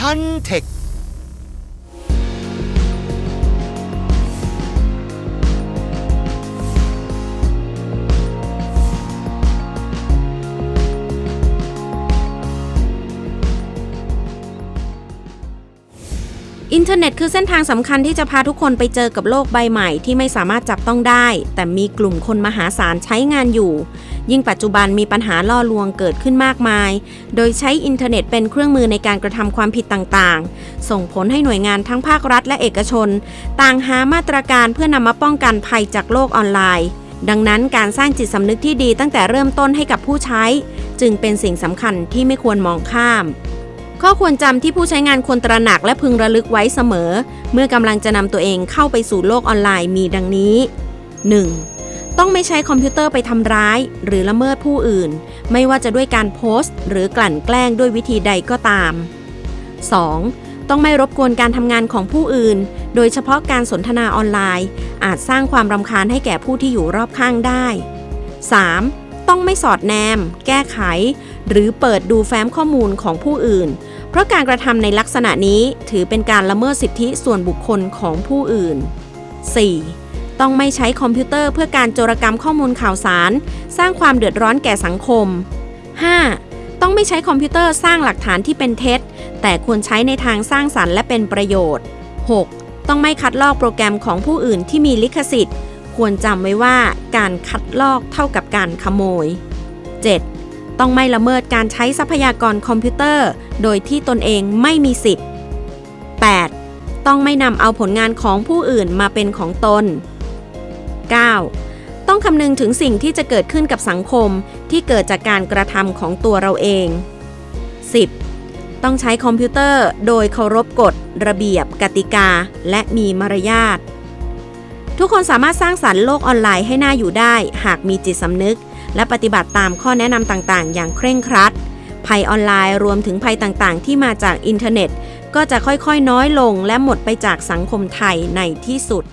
한택 อินเทอร์เน็ตคือเส้นทางสำคัญที่จะพาทุกคนไปเจอกับโลกใบใหม่ที่ไม่สามารถจับต้องได้ แต่มีกลุ่มคนมหาศาลใช้งานอยู่ ยิ่งปัจจุบันมีปัญหาล่อลวงเกิดขึ้นมากมาย โดยใช้อินเทอร์เน็ตเป็นเครื่องมือในการกระทำความผิดต่างๆ ส่งผลให้หน่วยงานทั้งภาครัฐและเอกชน ต่างหามาตรการเพื่อนำมาป้องกันภัยจากโลกออนไลน์ ดังนั้นการสร้างจิตสำนึกที่ดีตั้งแต่เริ่มต้นให้กับผู้ใช้ จึงเป็นสิ่งสำคัญที่ไม่ควรมองข้าม ข้อควรจำที่ผู้ใช้งานควรตระหนักและพึงระลึกไว้เสมอ เมื่อกำลังจะนำตัวเองเข้าไปสู่โลกออนไลน์มีดังนี้ 1. ต้องไม่ใช้คอมพิวเตอร์ไปทำร้าย หรือละเมิดผู้อื่น ไม่ว่าจะด้วยการโพสต์ หรือกลั่นแกล้งด้วยวิธีใดก็ตาม 2. ต้องไม่รบกวนการทำงานของผู้อื่น โดยเฉพาะการสนทนาออนไลน์ อาจสร้างความรำคาญให้แก่ผู้ที่อยู่รอบข้างได้ 3. ต้องไม่สอดแนม แก้ไข หรือเปิดดูแฟ้มข้อมูลของผู้อื่น เพราะการกระทำในลักษณะนี้ถือเป็นการละเมิดสิทธิส่วนบุคคลของผู้อื่น 4. ต้องไม่ใช้คอมพิวเตอร์เพื่อการโจรกรรมข้อมูลข่าวสาร สร้างความเดือดร้อนแก่สังคม 5. ต้องไม่ใช้คอมพิวเตอร์สร้างหลักฐานที่เป็นเท็จ แต่ควรใช้ในทางสร้างสรรค์และเป็นประโยชน์ 6. ต้องไม่คัดลอกโปรแกรมของผู้อื่นที่มีลิขสิทธิ์ ควรจำไว้ว่าการคัดลอกเท่ากับการขโมย 7. ต้องไม่ละเมิดการใช้ทรัพยากรคอมพิวเตอร์ โดยที่ตนเองไม่มีสิทธิ์ 8. ต้องไม่นำเอาผลงานของผู้อื่นมาเป็นของตน 9. ต้องคำนึงถึงสิ่งที่จะเกิดขึ้นกับสังคมที่เกิดจากการกระทำของตัวเราเอง 10. ต้องใช้คอมพิวเตอร์โดยเคารพกฎ ระเบียบ กติกา และมีมารยาท ทุกคนสามารถสร้างสรรค์โลกออนไลน์ให้น่าอยู่ได้ หากมีจิตสำนึก และปฏิบัติตามข้อแนะนำต่างๆ อย่างเคร่งครัด ภัยออนไลน์รวมถึงภัยต่างๆ ที่มาจากอินเทอร์เน็ต ก็จะค่อยๆ น้อยลงและหมดไปจากสังคมไทยในที่สุด